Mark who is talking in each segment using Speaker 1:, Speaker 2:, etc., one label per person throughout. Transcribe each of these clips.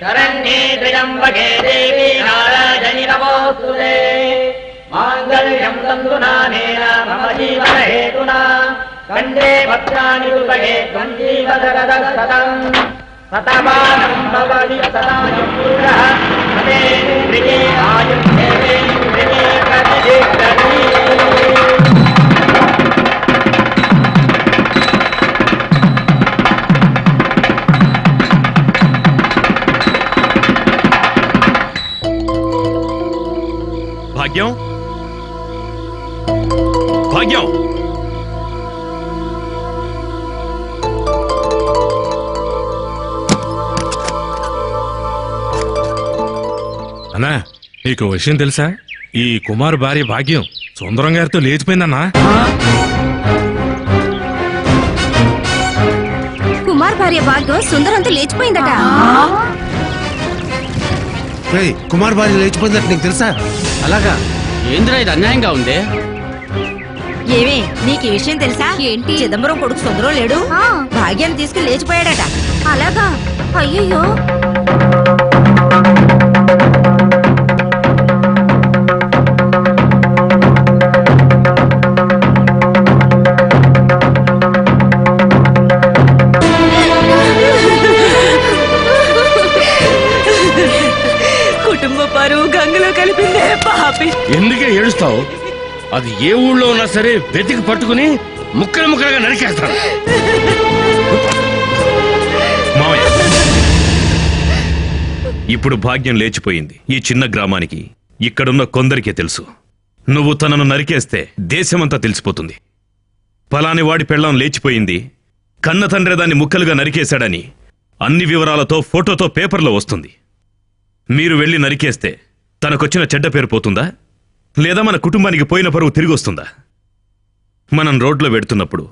Speaker 1: శరణ్యే త్ర్యంబకే దేవి నారాయణి నమోస్తుతే మాంగళ్యం తంతునానేన మమ జీవన హేతునా కండే భద్రాని ఉపగే త్వం జీవదగద సతం సతమానం భవతి సదాయుః సతేంద్రియే ఆయుర్దేవేంద్రియే
Speaker 2: భాగ్యం భాగ్యం అన్నా నీకు విషయం తెలుసా? ఈ కుమార్ భార్య భాగ్యం సుందరం గారితో లేచిపోయిందన్నా.
Speaker 3: కుమార్ భార్య భాగ్యం సుందరంతో లేచిపోయిందట.
Speaker 4: కుమార్ భార్య లేచిపోయిందట నీకు తెలుసా? అలాగా.
Speaker 5: ఏందిరా ఇది అన్యాయంగా ఉంది?
Speaker 6: ఏమే నీకు ఈ విషయం తెలుసా?
Speaker 3: ఏంటి?
Speaker 6: చిదంబరం కొడుకు సుందరం లేడు.
Speaker 3: ఆ.
Speaker 6: భాగ్యాన్ని తీసుకుని లేచిపోయాడట.
Speaker 3: అలాగా? అయ్యయ్యో.
Speaker 7: ఎందుకే ఏడుస్తావు? అది ఏ ఊళ్ళో ఉన్నా సరే వెతికి పట్టుకుని ముక్కలు ముక్కలుగా నరికేస్తాను.
Speaker 2: మావయ్య ఇప్పుడు భాగ్యం లేచిపోయింది. ఈ చిన్న గ్రామానికి ఇక్కడున్న కొందరికే తెలుసు. నువ్వు తనను నరికేస్తే దేశమంతా తెలిసిపోతుంది. పలాని వాడి పెళ్ళం లేచిపోయింది. కన్న తండ్రి దాన్ని ముక్కలుగా నరికేశాడని అన్ని వివరాలతో ఫోటోతో పేపర్లో వస్తుంది. మీరు వెళ్ళి నరికేస్తే తనకొచ్చిన చెడ్డ పేరు పోతుందా? లేదా మన కుటుంబానికి పోయిన పరువు తిరిగి వస్తుందా మనం రోడ్లో వెడుతున్నప్పుడు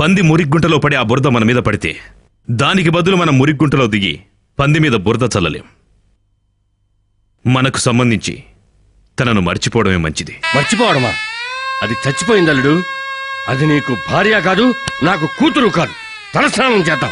Speaker 2: పంది మురిగ్గుంటలో పడి ఆ బురద మన మీద పడితే దానికి బదులు మనం మురిగ్గుంటలో దిగి పంది మీద బురద చల్లలేం. మనకు సంబంధించి తనను మర్చిపోవడమే మంచిది.
Speaker 7: మర్చిపోవడమా? అది చచ్చిపోయిందల్లుడు. అది నీకు భార్య కాదు నాకు కూతురు కాదు. తలస్నానం చేద్దాం.